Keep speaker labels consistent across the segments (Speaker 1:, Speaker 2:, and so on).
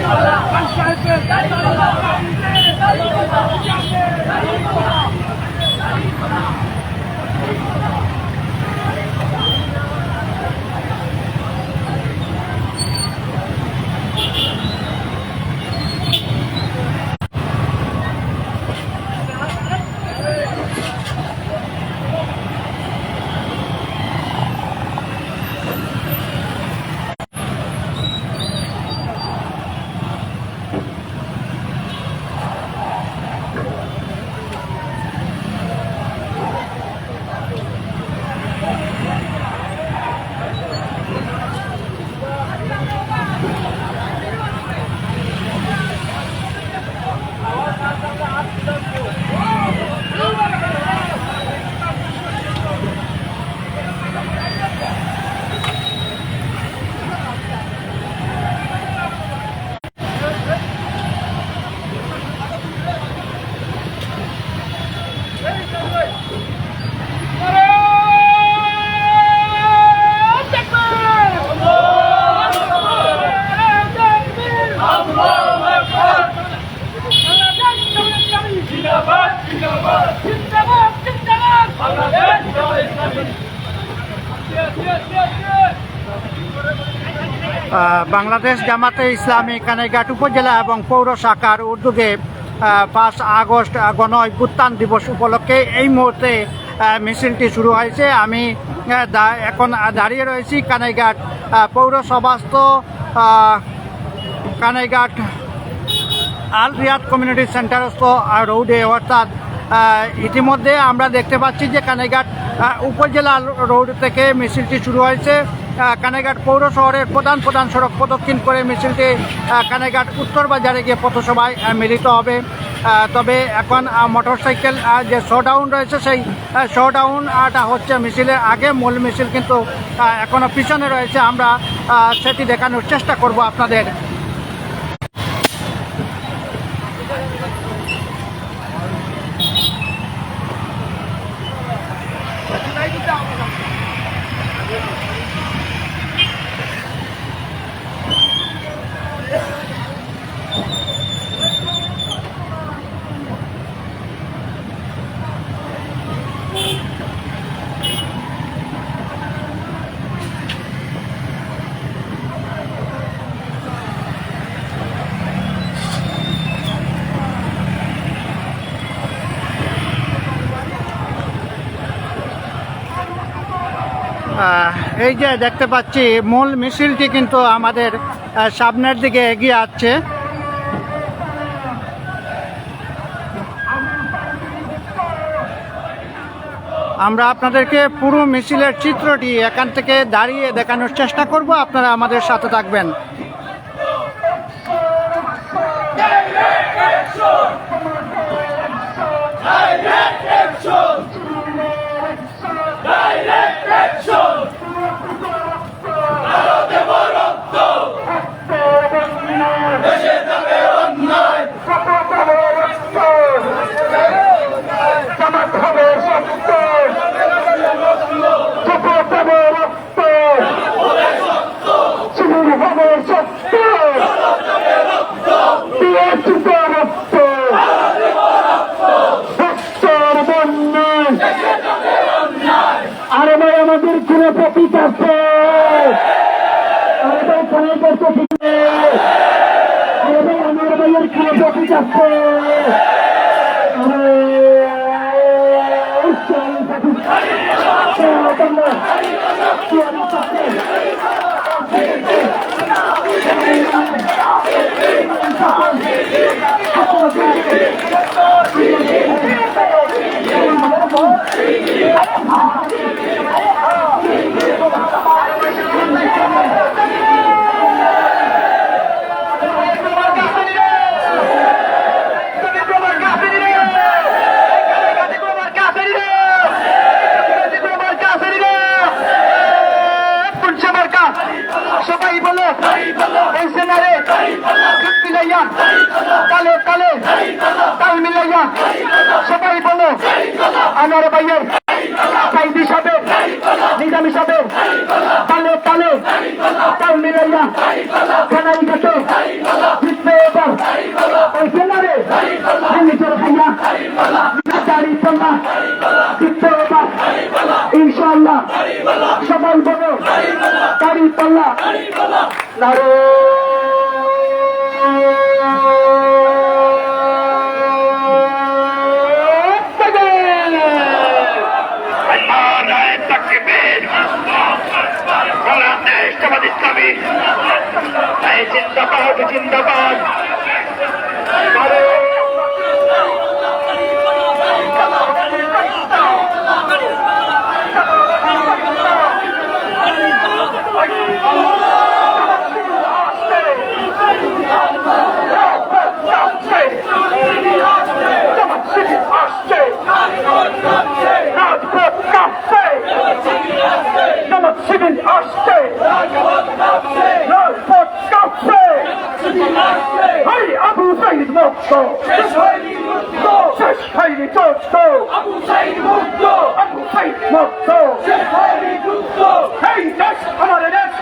Speaker 1: জয় বাংলাদেশ জামাতে ইসলামী কানাইঘাট উপজেলা এবং পৌর শাখার উদ্যোগে পাঁচ আগস্ট গণ অভ্যুত্থান দিবস উপলক্ষে এই মুহূর্তে মিছিলটি শুরু হয়েছে। আমি এখন দাঁড়িয়ে রয়েছি কানাইঘাট পৌরসভাস্থ কানাইঘাট আল রিয়াদ কমিউনিটি সেন্টারস্থ রোডে। অর্থাৎ ইতিমধ্যে আমরা দেখতে পাচ্ছি যে কানাইঘাট উপজেলা রোড থেকে মিছিলটি শুরু হয়েছে। কানাইঘাট পৌর শহরের প্রধান প্রধান সড়ক প্রদক্ষিণ করে মিছিলটি কানাইঘাট উত্তর বাজারে গিয়ে পথসভায় মিলিত হবে। তবে এখন মোটরসাইকেল যে শোডাউন রয়েছে সেই শোডাউনটা হচ্ছে মিছিলের আগে। মূল মিছিল কিন্তু এখনও পিছনে রয়েছে। আমরা সেটি দেখানোর চেষ্টা করব আপনাদের এই যে দেখতে পাচ্ছি, মূল মিছিলটি কিন্তু আমাদের সামনের দিকে এগিয়ে আসছে আমরা আপনাদেরকে পুরো মিছিলের চিত্রটি এখান থেকে দাঁড়িয়ে দেখানোর চেষ্টা করব। আপনারা আমাদের সাথে থাকবেন।
Speaker 2: মিলাইয়া কালে কালে। তাল মিলাইয়া সবাই বলো, আমার ভাইয়ের সাইদি সাহেব নিজামি সাহেব তালে তালে তাল মিলাইয়া কানাই ঘাটে জিতবে এবার। ওই সেনারে নিজের ভাইয়া। দাড়ি পাল্লা জিতবে এবার। ইনশাআল্লাহ। সবাই বলো দাড়ি পাল্লা নারে
Speaker 3: নারায় তাকবীর বাংলাদেশ ইসলামী জিন্দাবাদ জিন্দাবাদ আবু সাইদ মুক্ত। শেষ হয়নি চোদ্দ আবু সাইদ মুক্ত। আবু সাইদ মুক্ত এই দেশ আমাদের দেশ।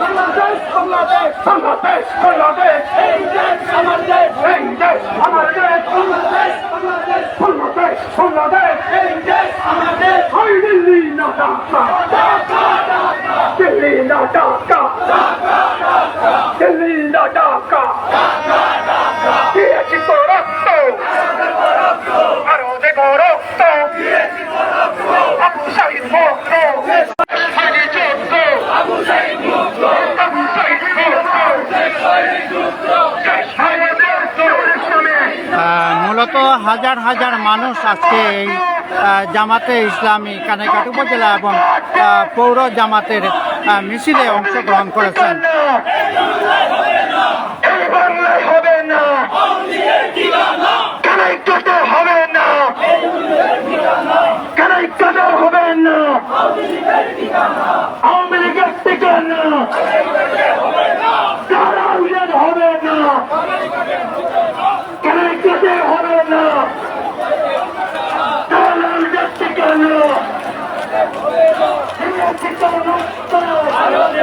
Speaker 3: বাংলাদেশ বাংলাদেশ বাংলাদেশ। বাংলাদেশ এই দেশ আমার দেশ। এই দেশ আমার দেশ। বাংলাদেশ বাংলাদেশ বাংলাদেশ বাংলাদেশ। এই দেশ আমার দেশ। হাই দিল্লি না ঢাকা। ঢাকা ঢাকা। দিল্লি না ঢাকা। দিল্লি না ঢাকা দিয়েছি তো রক্ত আরও দেব রক্ত আবু সাইদ মুক্ত আগে যুদ্ধ আবু সাইদ মুক্ত আবু সাইদ মুক্ত শেষ হয়ে যুদ্ধ ইসলামে
Speaker 1: আহ, মূলত হাজার হাজার মানুষ আজকে এই জামাতে ইসলামী কানাইঘাট উপজেলা এবং পৌর জামাতের মিছিলে অংশগ্রহণ করেছেন।
Speaker 3: হবে না আওয়ামী লীগের ঠিকানা দালালদের হবে না কানাই কাটে হবে না দালালদের ঠিকানা শিবিরের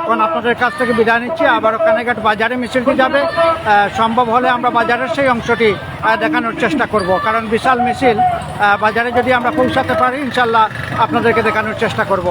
Speaker 1: এখন আপনাদের কাছ থেকে বিদায় নিচ্ছি। আবারও কানেঘাট বাজারে মিছিলটি যাবে। সম্ভব হলে আমরা বাজারের সেই অংশটি দেখানোর চেষ্টা করব। কারণ বিশাল মিছিল বাজারে যদি আমরা পৌঁছাতে পারি ইনশাল্লাহ আপনাদেরকে দেখানোর চেষ্টা করব।